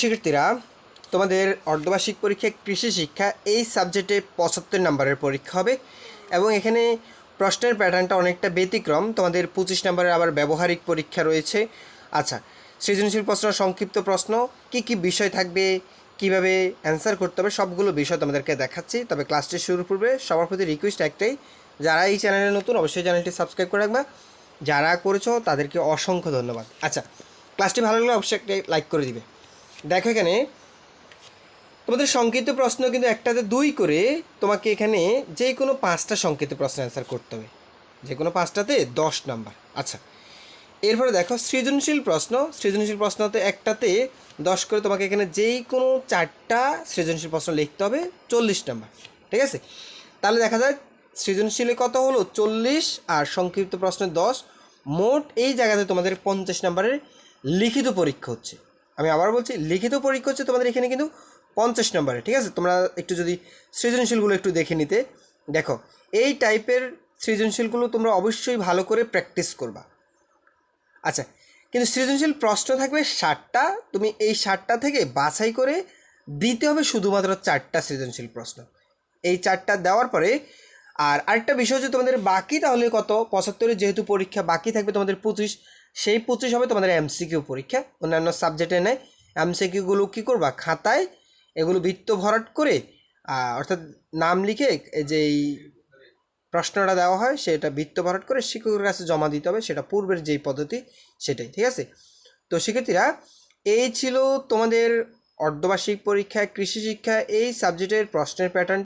শিক্ষার্থীরা, তোমাদের অর্ধবার্ষিক পরীক্ষায় কৃষি শিক্ষা, এই সাবজেক্টে পঁচাত্তর নম্বরের পরীক্ষা হবে এবং এখানে প্রশ্নের প্যাটার্নটা অনেকটা ব্যতিক্রম। তোমাদের পঁচিশ নম্বরের আবার ব্যবহারিক পরীক্ষা রয়েছে। আচ্ছা সৃজনশীল প্রশ্ন, সংক্ষিপ্ত প্রশ্ন, কি কি বিষয় থাকবে, কীভাবে অ্যান্সার করতে হবে, সবগুলো বিষয় তোমাদেরকে দেখাচ্ছি। তবে ক্লাসটি শুরু পূর্বে সবার প্রতি রিকোয়েস্ট একটাই, যারা এই চ্যানেলে নতুন অবশ্যই চ্যানেলটি সাবস্ক্রাইব করে রাখবা। যারা করেছ তাদেরকে অসংখ্য ধন্যবাদ। আচ্ছা ক্লাসটি ভালো লাগলে অবশ্যই একটা লাইক করে দিবে। দেখো এখানে, তোমাদের সংক্ষিপ্ত প্রশ্ন কিন্তু একটাতে দুই করে তোমাকে এখানে যে কোনো পাঁচটা সংক্ষিপ্ত প্রশ্ন অ্যান্সার করতে হবে। যে কোনো পাঁচটাতে দশ নাম্বার। আচ্ছা এরপরে দেখো সৃজনশীল প্রশ্ন। সৃজনশীল প্রশ্নতে একটাতে দশ করে তোমাকে এখানে যেই কোনো চারটা সৃজনশীল প্রশ্ন লিখতে হবে, চল্লিশ নাম্বার। ঠিক আছে? তাহলে দেখা যায় সৃজনশীলে কত হলো? চল্লিশ আর সংক্ষিপ্ত প্রশ্নে দশ। মোট এই জায়গাতে তোমাদের পঞ্চাশ নাম্বারের লিখিত পরীক্ষা হচ্ছে। আমি আবার বলছি, লিখিত পরীক্ষা হচ্ছে তোমাদের এখানে কিন্তু পঞ্চাশ নম্বরে, ঠিক আছে? তোমরা একটু যদি সৃজনশীলগুলো একটু দেখে নিতে। দেখো, এই টাইপের সৃজনশীলগুলো তোমরা অবশ্যই ভালো করে প্র্যাকটিস করবা। আচ্ছা কিন্তু সৃজনশীল প্রশ্ন থাকবে ষাটটা তুমি এই ষাটটা থেকে বাছাই করে দিতে হবে শুধুমাত্র চারটা সৃজনশীল প্রশ্ন। এই চারটা দেওয়ার পরে, আর আরেকটা বিষয় হচ্ছে তোমাদের বাকি, তাহলে কত? পঁচাত্তরের যেহেতু পরীক্ষা বাকি থাকবে তোমাদের পঁচিশ সেই পঁচিশ হবে তোমাদের এমসিকিউ পরীক্ষা। অন্যান্য সাবজেক্টে নেয় এমসিকিউগুলো কী করবা? খাতায় এগুলো বৃত্ত ভরাট করে অর্থাৎ নাম লিখে এই যে প্রশ্নটা দেওয়া হয়, সেটা বৃত্ত ভরাট করে শিক্ষকের কাছে জমা দিতে হবে। সেটা পূর্বের যেই পদ্ধতি, সেটাই, ঠিক আছে? তো শিক্ষার্থীরা, এই ছিল তোমাদের অর্ধবার্ষিক পরীক্ষায় কৃষি শিক্ষা, এই সাবজেক্টের প্রশ্নের প্যাটার্ন